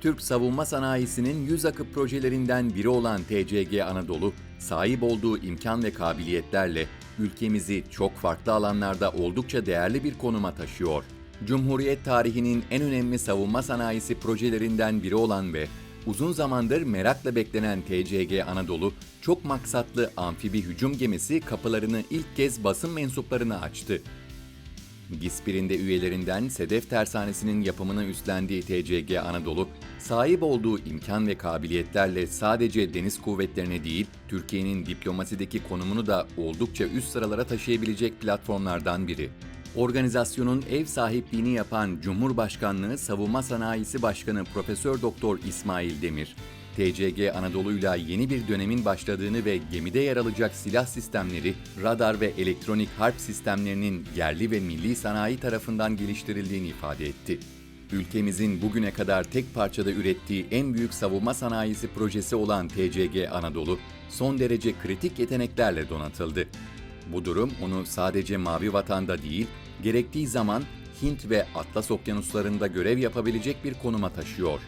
Türk savunma sanayisinin yüz akıp projelerinden biri olan TCG Anadolu, sahip olduğu imkan ve kabiliyetlerle ülkemizi çok farklı alanlarda oldukça değerli bir konuma taşıyor. Cumhuriyet tarihinin en önemli savunma sanayisi projelerinden biri olan ve uzun zamandır merakla beklenen TCG Anadolu, çok maksatlı amfibi hücum gemisi kapılarını ilk kez basın mensuplarına açtı. GİSPİR'in de üyelerinden Sedef Tersanesi'nin yapımını üstlendiği TCG Anadolu, sahip olduğu imkan ve kabiliyetlerle sadece deniz kuvvetlerine değil, Türkiye'nin diplomasideki konumunu da oldukça üst sıralara taşıyabilecek platformlardan biri. Organizasyonun ev sahipliğini yapan Cumhurbaşkanlığı Savunma Sanayisi Başkanı Profesör Doktor İsmail Demir, TCG Anadolu'yla yeni bir dönemin başladığını ve gemide yer alacak silah sistemleri, radar ve elektronik harp sistemlerinin yerli ve milli sanayi tarafından geliştirildiğini ifade etti. Ülkemizin bugüne kadar tek parçada ürettiği en büyük savunma sanayisi projesi olan TCG Anadolu, son derece kritik yeteneklerle donatıldı. Bu durum onu sadece Mavi Vatan'da değil, gerektiği zaman Hint ve Atlas okyanuslarında görev yapabilecek bir konuma taşıyor.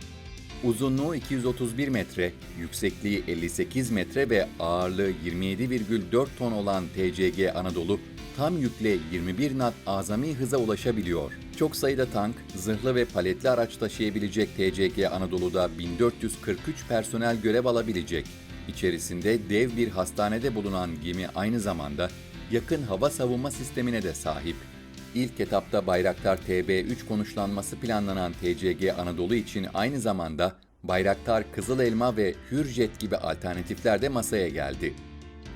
Uzunluğu 231 metre, yüksekliği 58 metre ve ağırlığı 27,4 ton olan TCG Anadolu, tam yükle 21 knot azami hıza ulaşabiliyor. Çok sayıda tank, zırhlı ve paletli araç taşıyabilecek TCG Anadolu'da 1443 personel görev alabilecek. İçerisinde dev bir hastanede bulunan gemi aynı zamanda yakın hava savunma sistemine de sahip. İlk etapta Bayraktar TB3 konuşlanması planlanan TCG Anadolu için aynı zamanda Bayraktar Kızıl Elma ve Hürjet gibi alternatifler de masaya geldi.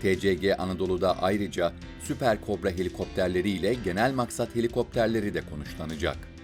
TCG Anadolu'da ayrıca Süper Kobra helikopterleriyle genel maksat helikopterleri de konuşlanacak.